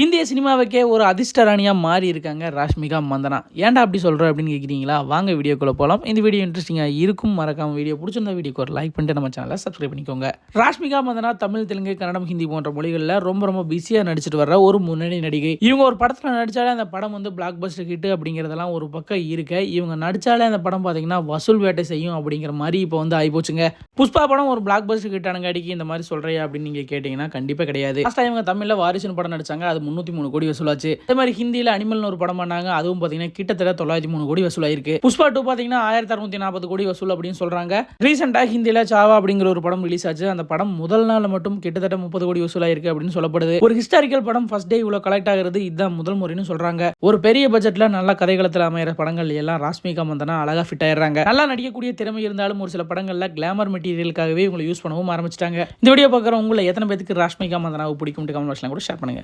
இந்திய சினிமாவுக்கே ஒரு அதிர்ஷ்டராணியாக மாறி இருக்காங்க ராஷ்மிகா மந்தனா. ஏன்டா அப்படி சொல்கிற அப்படின்னு கேட்குறீங்களா வாங்க வீடியோக்குள்ளே போகலாம் இந்த வீடியோ இன்ட்ரெஸ்டிங்காக இருக்கும். மறக்காம வீடியோ பிடிச்சிருந்த வீடியோக்கு ஒரு லைக் பண்ணிட்டு நம்ம சேனலை சப்ஸ்கிரைப் பண்ணிக்கோங்க. ராஷ்மிகா மந்தனா தமிழ் தெலுங்கு கன்னடம் ஹிந்தி போன்ற மொழிகளில் ரொம்ப ரொம்ப பிஸியாக நடிச்சிட்டு வர்ற ஒரு முன்னணி நடிகை. இவங்க ஒரு படத்தில் நடித்தாலே அந்த படம் வந்து பிளாக் பஸ்டர் ஹிட் அப்படிங்கிறதெல்லாம் ஒரு பக்கம் இருக்கு. இவங்க நடித்தாலே அந்த படம் பார்த்தீங்கன்னா வசூல் வேட்டை செய்யும் அப்படிங்கிற மாதிரி இப்போ வந்து ஆகிப்போச்சுங்க. புஷ்பா படம் ஒரு பிளாக் பஸ்டர் ஹிட் அடிக்கி இந்த மாதிரி சொல்கிறியா அப்படின்னு நீங்கள் கேட்டிங்கன்னா கண்டிப்பாக கிடையாது. லாஸ்ட்டாக இவங்க தமிழில் வாரிசுன்னு படம் நடிச்சாங்க. அது முன்னூத்தி மூணு கோடி வசூலாச்சு. அதே மாதிரி ஹிந்தியில அனிமல்னு ஒரு படம் பண்ணாங்க. அதுவும் பாத்தீங்கன்னா கிட்டத்தட்ட தொள்ளாயிரத்தி மூணு கோடி வசூலாயிருக்கு. புஷ்பா டூ பாத்தீங்கன்னா ஆயிரத்தி அறுநூத்தி நாற்பது கோடி வசூல் அப்படின்னு சொல்றாங்க. ரீசெண்டா ஹிந்தியில சாவா அப்படிங்கிற ஒரு படம் ரிலீஸ் ஆச்சு. அந்த படம் முதல் நாள் மட்டும் கிட்டத்தட்ட முப்பது கோடி வசூலாயிருக்கு அப்படின்னு சொல்லப்படுது. ஒரு ஹிஸ்டாரிக்கல் படம் ஃபர்ஸ்ட் டே இவ்வளவு கலெக்ட் ஆகிறது இதுதான் முதல் முறைன்னு சொல்றாங்க. ஒரு பெரிய பட்ஜெட்ல நல்ல கதைகளத்தில் அமைகிற படங்கள் எல்லாம் ராஷ்மிகா மந்தனா அழகா ஃபிட் ஆயிடுறாங்க. நல்லா நடிக்கக்கூடிய திறமை இருந்தாலும் ஒரு சில படங்கள்ல கிளாமர் மெட்டீரியலுக்காகவே உங்களை யூஸ் பண்ணவும் ஆரம்பிச்சிட்டாங்க. இந்த வீடியோ பார்க்குற உங்களை எத்தனை பேருக்கு ராஷ்மிகா மந்தனாவை பிடிக்கும் கமெண்ட் பாக்ஸ்லாம் கூட ஷேர் பண்ணுங்க.